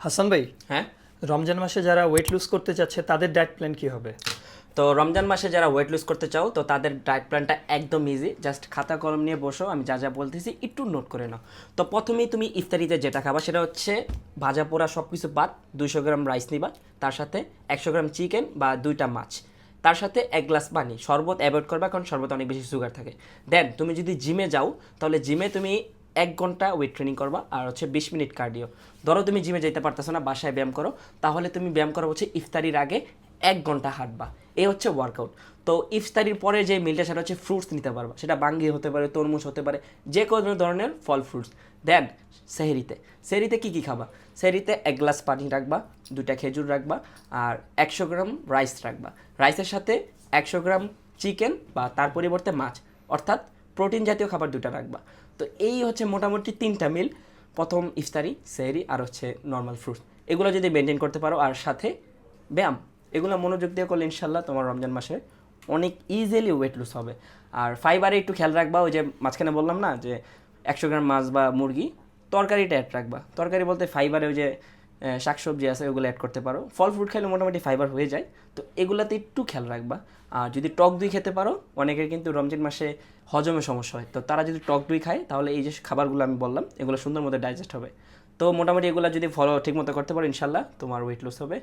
হাসান ভাই হ্যাঁ? রমজান মাসে যারা ওয়েট লুজ করতে চাচ্ছে তাদের ডায়েট প্ল্যান কি হবে? তো রমজান মাসে যারা ওয়েট লুজ করতে চাও তো তাদের ডায়েট প্ল্যানটা একদম ইজি জাস্ট খাতা কলম নিয়ে বসো আমি যা যা বলতেছি একটু নোট করে নাও। তো প্রথমেই তুমি ইফতারিতে যেটা খাবা সেটা হচ্ছে ভাজা পোড়া সব কিছু বাদ দুইশো গ্রাম রাইস নিবা তার সাথে একশো গ্রাম চিকেন বা দুইটা মাছ। তার সাথে এক গ্লাস পানি শরবত অ্যাভয়েড করবা কারণ শরবত অনেক বেশি সুগার থাকে। দেন তুমি যদি জিমে যাও তাহলে জিমে তুমি এক ঘণ্টা ওয়েট ট্রেনিং করবা আর হচ্ছে বিশ মিনিট কার্ডিও ধরো তুমি জিমে যেতে পারতেছো না, বাসায় ব্যায়াম করো, তাহলে তুমি ব্যায়াম করো হচ্ছে ইফতারির আগে এক ঘণ্টা হাঁটবা। এই হচ্ছে ওয়ার্কআউট তো ইফতারির পরে যে মিলটা সেটা হচ্ছে ফ্রুটস নিতে পারবা। সেটা বাঙ্গি হতে পারে, তরমুজ হতে পারে, যে কোনো ধরনের ফল ফ্রুটস দেন সেহরিতে। সেহরিতে কী কী খাবা? সেহরিতে এক গ্লাস পানি রাখবা, দুইটা খেজুর রাখবা আর একশো গ্রাম রাইস রাখবা। রাইসের সাথে একশো গ্রাম চিকেন বা তার পরিবর্তে মাছ। অর্থাৎ প্রোটিন জাতীয় খাবার দুটা রাখবা। তো এই হচ্ছে মোটামুটি তিনটা মিল। প্রথম ইফতারি, সেহরি আর হচ্ছে নর্মাল ফ্রুটস এগুলো যদি মেনটেন করতে পারো, আর সাথে ব্যায়াম। এগুলো মনোযোগ দিয়ে করলে ইনশাল্লাহ তোমার রমজান মাসে অনেক ইজিলি ওয়েট লুজ হবে। আর ফাইবারে একটু খেয়াল রাখবা, ওই যে মাঝখানে বললাম না, যে একশো গ্রাম মাছ বা মুরগি, তরকারিটা অ্যাড রাখবা। তরকারি বলতে ফাইবারে ওই যে শাকসবজি আছে, ওগুলো অ্যাড করতে পারো। ফল ফ্রুট খাইলে মোটামুটি ফাইবার হয়ে যায়। তো এগুলাতে একটু খেয়াল রাখবা। আর যদি টক দই খেতে পারো, অনেকের কিন্তু রমজান মাসে হজমে সমস্যা হয়। তো তারা যদি টক দই খায়, তাহলে এই যে খাবারগুলো আমি বললাম, এগুলো সুন্দর মতো ডাইজেস্ট হবে। তো মোটামুটি এগুলো যদি ফলো ঠিকমতো করতে পারো, ইনশাল্লাহ তোমার ওয়েট লস হবে।